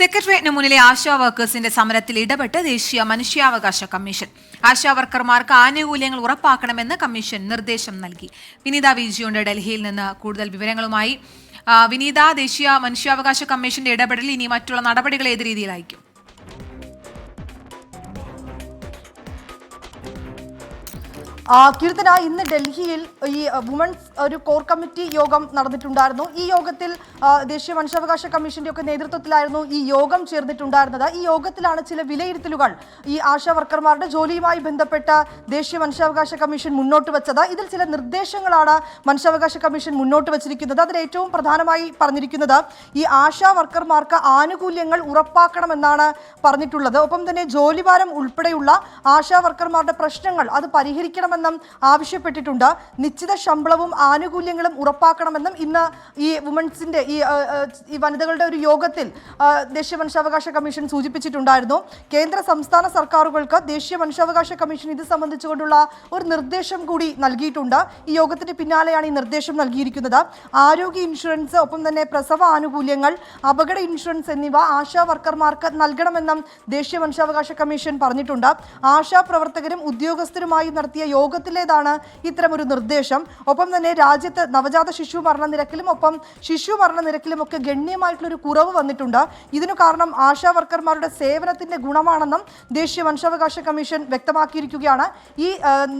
സെക്രട്ടേറിയറ്റിന് മുന്നിലെ ആശാ വർക്കേഴ്സിന്റെ സമരത്തിൽ ഇടപെട്ട് ദേശീയ മനുഷ്യാവകാശ കമ്മീഷൻ. ആശാ വർക്കർമാർക്ക് ആനുകൂല്യങ്ങൾ ഉറപ്പാക്കണമെന്ന് കമ്മീഷൻ നിർദ്ദേശം നൽകി. വിനീത വിജിയുണ്ട് ഡൽഹിയിൽ നിന്ന്. കൂടുതൽ വിവരങ്ങളുമായി വിനീത ദേശീയ മനുഷ്യാവകാശ കമ്മീഷന്റെ ഇടപെടൽ ഇനി മറ്റുള്ള നടപടികൾ ഏത് രീതിയിലായിരിക്കും കീർത്തന ഇന്ന് ഡൽഹിയിൽ ഈ വുമൺസ് ഒരു കോർ കമ്മിറ്റി യോഗം നടന്നിട്ടുണ്ടായിരുന്നു. ഈ യോഗത്തിൽ ദേശീയ മനുഷ്യാവകാശ കമ്മീഷന്റെ ഒക്കെ നേതൃത്വത്തിലായിരുന്നു ഈ യോഗം ചേർന്നിട്ടുണ്ടായിരുന്നത്. ഈ യോഗത്തിലാണ് ചില വിലയിരുത്തലുകൾ ഈ ആശാ വർക്കർമാരുടെ ജോലിയുമായി ബന്ധപ്പെട്ട ദേശീയ മനുഷ്യാവകാശ കമ്മീഷൻ മുന്നോട്ട് വെച്ചത്. ഇതിൽ ചില നിർദ്ദേശങ്ങളാണ് മനുഷ്യാവകാശ കമ്മീഷൻ മുന്നോട്ട് വച്ചിരിക്കുന്നത്. അതിൽ ഏറ്റവും പ്രധാനമായി പറഞ്ഞിരിക്കുന്നത് ഈ ആശാ വർക്കർമാർക്ക് ആനുകൂല്യങ്ങൾ ഉറപ്പാക്കണമെന്നാണ് പറഞ്ഞിട്ടുള്ളത്. ഒപ്പം തന്നെ ജോലിഭാരം ഉൾപ്പെടെയുള്ള ആശാ വർക്കർമാരുടെ പ്രശ്നങ്ങൾ അത് പരിഹരിക്കണമെന്നും ആവശ്യപ്പെട്ടിട്ടുണ്ട്. നിശ്ചിത ശമ്പളവും ആനുകൂല്യങ്ങളും ഉറപ്പാക്കണമെന്നും ഇന്ന് ഈ വുമൻസിന്റെ ഈ ഈ വനിതകളുടെ ഒരു യോഗത്തിൽ ദേശീയ മനുഷ്യാവകാശ കമ്മീഷൻ സൂചിപ്പിച്ചിട്ടുണ്ടായിരുന്നു. കേന്ദ്ര സംസ്ഥാന സർക്കാരുകൾക്ക് ദേശീയ മനുഷ്യാവകാശ കമ്മീഷൻ ഇത് സംബന്ധിച്ചുകൊണ്ടുള്ള ഒരു നിർദ്ദേശം കൂടി നൽകിയിട്ടുണ്ട്. ഈ യോഗത്തിന് പിന്നാലെയാണ് ഈ നിർദ്ദേശം നൽകിയിരിക്കുന്നത്. ആരോഗ്യ ഇൻഷുറൻസ് ഒപ്പം തന്നെ പ്രസവ ആനുകൂല്യങ്ങൾ അപകട ഇൻഷുറൻസ് എന്നിവ ആശാ വർക്കർമാർക്ക് നൽകണമെന്നും ദേശീയ മനുഷ്യാവകാശ കമ്മീഷൻ പറഞ്ഞിട്ടുണ്ട്. ആശാ പ്രവർത്തകരും ഉദ്യോഗസ്ഥരുമായി നടത്തിയ യോഗത്തിലേതാണ് ഇത്തരമൊരു നിർദ്ദേശം. ഒപ്പം തന്നെ രാജ്യത്ത് നവജാത ശിശു മരണ നിരക്കിലും ഒപ്പം ശിശു മരണ നിരക്കിലും ഒക്കെ ഗണ്യമായിട്ടുള്ളൊരു കുറവ് വന്നിട്ടുണ്ട്. ഇതിനു കാരണം ആശാ വർക്കർമാരുടെ സേവനത്തിന്റെ ഗുണമാണെന്നും ദേശീയ മനുഷ്യാവകാശ കമ്മീഷൻ വ്യക്തമാക്കിയിരിക്കുകയാണ്. ഈ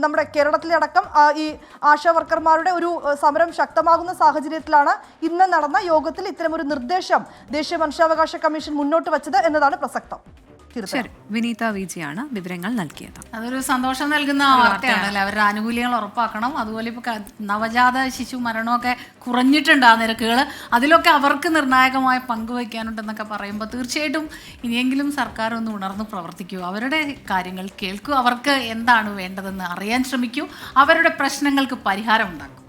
നമ്മുടെ കേരളത്തിലെ അടക്കം ഈ ആശാ വർക്കർമാരുടെ ഒരു സമരം ശക്തമാകുന്ന സാഹചര്യത്തിലാണ് ഇന്ന് നടന്ന യോഗത്തിൽ ഇത്തരമൊരു നിർദ്ദേശം ദേശീയ മനുഷ്യാവകാശ കമ്മീഷൻ മുന്നോട്ട് വച്ചത് എന്നതാണ് പ്രസക്തം. ശരി വിനീത വിജിയാണ് വിവരങ്ങൾ നൽകിയത്. അതൊരു സന്തോഷം നൽകുന്ന വാർത്തയാണല്ലേ? അവരുടെ ആനുകൂല്യങ്ങൾ ഉറപ്പാക്കണം. അതുപോലെ ഇപ്പോൾ നവജാത ശിശു മരണമൊക്കെ കുറഞ്ഞിട്ടുണ്ട് ആ നിരക്കുകൾ അതിലൊക്കെ അവർക്ക് നിർണായകമായ പങ്ക് വയ്ക്കാനുണ്ടെന്നൊക്കെ പറയുമ്പോൾ തീർച്ചയായിട്ടും ഇനിയെങ്കിലും സർക്കാർ ഒന്ന് ഉണർന്ന് പ്രവർത്തിക്കൂ. അവരുടെ കാര്യങ്ങൾ കേൾക്കൂ. അവർക്ക് എന്താണ് വേണ്ടതെന്ന് അറിയാൻ ശ്രമിക്കൂ. അവരുടെ പ്രശ്നങ്ങൾക്ക് പരിഹാരം ഉണ്ടാക്കൂ.